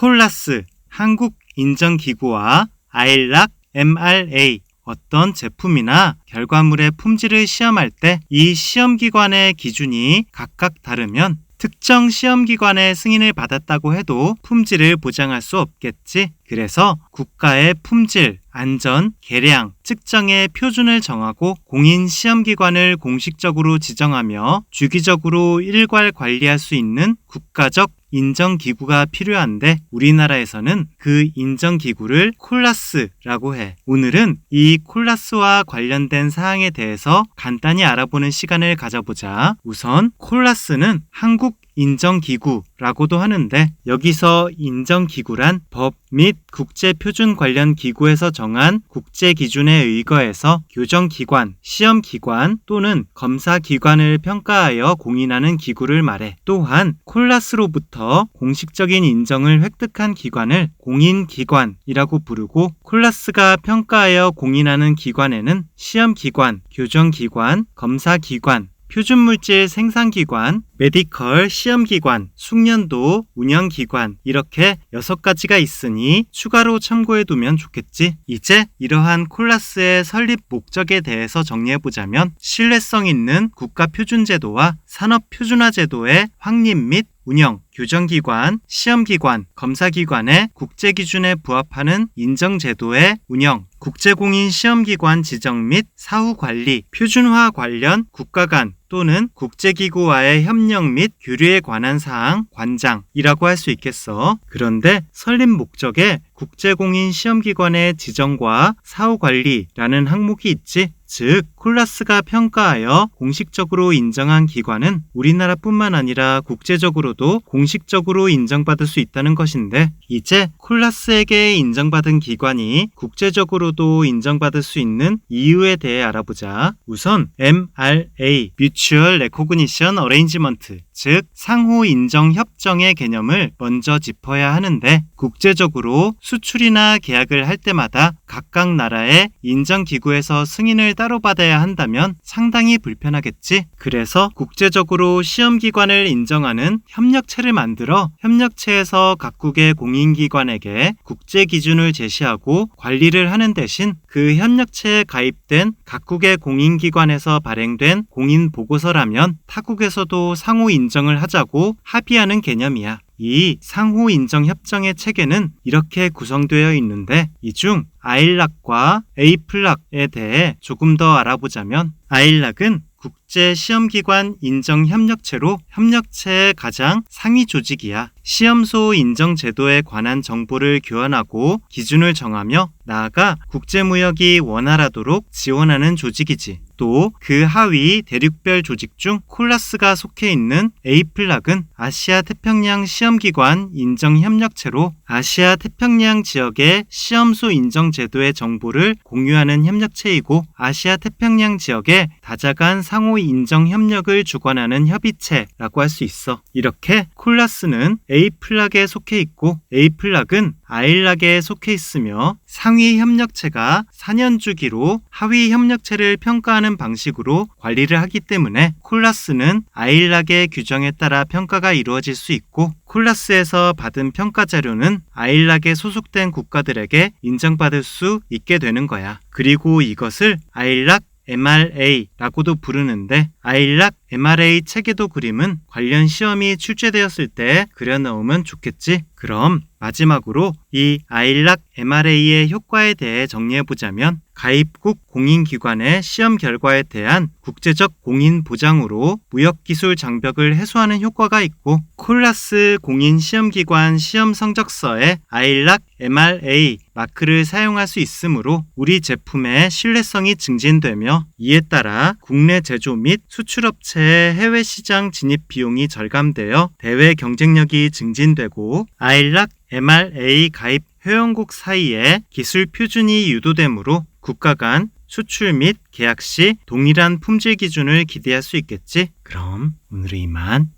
콜라스 한국인정기구와 아일락 MRA 어떤 제품이나 결과물의 품질을 시험할 때 이 시험기관의 기준이 각각 다르면 특정 시험기관의 승인을 받았다고 해도 품질을 보장할 수 없겠지. 그래서 국가의 품질, 안전, 계량, 측정의 표준을 정하고 공인 시험기관을 공식적으로 지정하며 주기적으로 일괄 관리할 수 있는 국가적 인정기구가 필요한데 우리나라에서는 그 인정기구를 콜라스라고 해. 오늘은 이 콜라스와 관련된 사항에 대해서 간단히 알아보는 시간을 가져보자. 우선 콜라스는 한국 인정기구라고도 하는데 여기서 인정기구란 법 및 국제표준 관련 기구에서 정한 국제기준에 의거해서 교정기관, 시험기관 또는 검사기관을 평가하여 공인하는 기구를 말해 또한 콜라스로부터 공식적인 인정을 획득한 기관을 공인기관이라고 부르고 콜라스가 평가하여 공인하는 기관에는 시험기관, 교정기관, 검사기관, 표준물질 생산기관, 메디컬 시험기관, 숙련도 운영기관 이렇게 여섯 가지가 있으니 추가로 참고해 두면 좋겠지. 이제 이러한 콜라스의 설립 목적에 대해서 정리해 보자면 신뢰성 있는 국가표준제도와 산업표준화제도의 확립 및 운영, 교정기관, 시험기관, 검사기관의 국제기준에 부합하는 인정제도의 운영, 국제공인 시험기관 지정 및 사후관리, 표준화 관련 국가 간 또는 국제기구와의 협력 및 교류에 관한 사항 관장이라고 할 수 있겠어. 그런데 설립 목적에 국제공인 시험기관의 지정과 사후관리라는 항목이 있지. 즉, 콜라스가 평가하여 공식적으로 인정한 기관은 우리나라뿐만 아니라 국제적으로도 공식적으로 인정받을 수 있다는 것인데, 이제 콜라스에게 인정받은 기관이 국제적으로도 인정받을 수 있는 이유에 대해 알아보자. 우선 MRA, Mutual Recognition Arrangement, 즉 상호 인정 협정의 개념을 먼저 짚어야 하는데 국제적으로 수출이나 계약을 할 때마다 각각 나라의 인정 기구에서 승인을 따로 받아야 한다면 상당히 불편하겠지. 그래서 국제적으로 시험 기관을 인정하는 협력체를 만들어 협력체에서 각국의 공인 기관에게 국제 기준을 제시하고 관리를 하는 대신 그 협력체에 가입된 각국의 공인 기관에서 발행된 공인 보고서라면 타국에서도 상호 인정 을 하자고 합의하는 개념이야. 이 상호 인정 협정의 체계는 이렇게 구성되어 있는데 이 중 아일락과 에이플락에 대해 조금 더 알아보자면 아일락은 국 제 시험기관 인정 협력체로 협력체의 가장 상위 조직이야. 시험소 인정 제도에 관한 정보를 교환하고 기준을 정하며 나아가 국제무역이 원활하도록 지원하는 조직이지. 또 그 하위 대륙별 조직 중 콜라스가 속해 있는 에이플락은 아시아 태평양 시험기관 인정협력체로 아시아 태평양 지역의 시험소 인정 제도의 정보를 공유하는 협력체이고 아시아 태평양 지역의 다자간 상호 인정 협력을 주관하는 협의체라고 할 수 있어. 이렇게 콜라스는 A플락에 속해 있고 A플락은 아일락에 속해 있으며 상위 협력체가 4년 주기로 하위 협력체를 평가하는 방식으로 관리를 하기 때문에 콜라스는 아일락의 규정에 따라 평가가 이루어질 수 있고 콜라스에서 받은 평가 자료는 아일락에 소속된 국가들에게 인정받을 수 있게 되는 거야. 그리고 이것을 아일락 MRA라고도 부르는데 아일락 MRA 체계도 그림은 관련 시험이 출제되었을 때 그려놓으면 좋겠지. 그럼 마지막으로 이 아일락 MRA의 효과에 대해 정리해보자면 가입국 공인기관의 시험 결과에 대한 국제적 공인 보장으로 무역기술 장벽을 해소하는 효과가 있고 콜라스 공인 시험기관 시험 성적서에 아일락 MRA 마크를 사용할 수 있으므로 우리 제품의 신뢰성이 증진되며 이에 따라 국내 제조 및 수출 업체의 해외 시장 진입 비용이 절감되어 대외 경쟁력이 증진되고 아일락 MRA 가입 회원국 사이에 기술 표준이 유도되므로 국가 간 수출 및 계약 시 동일한 품질 기준을 기대할 수 있겠지? 그럼 오늘은 이만.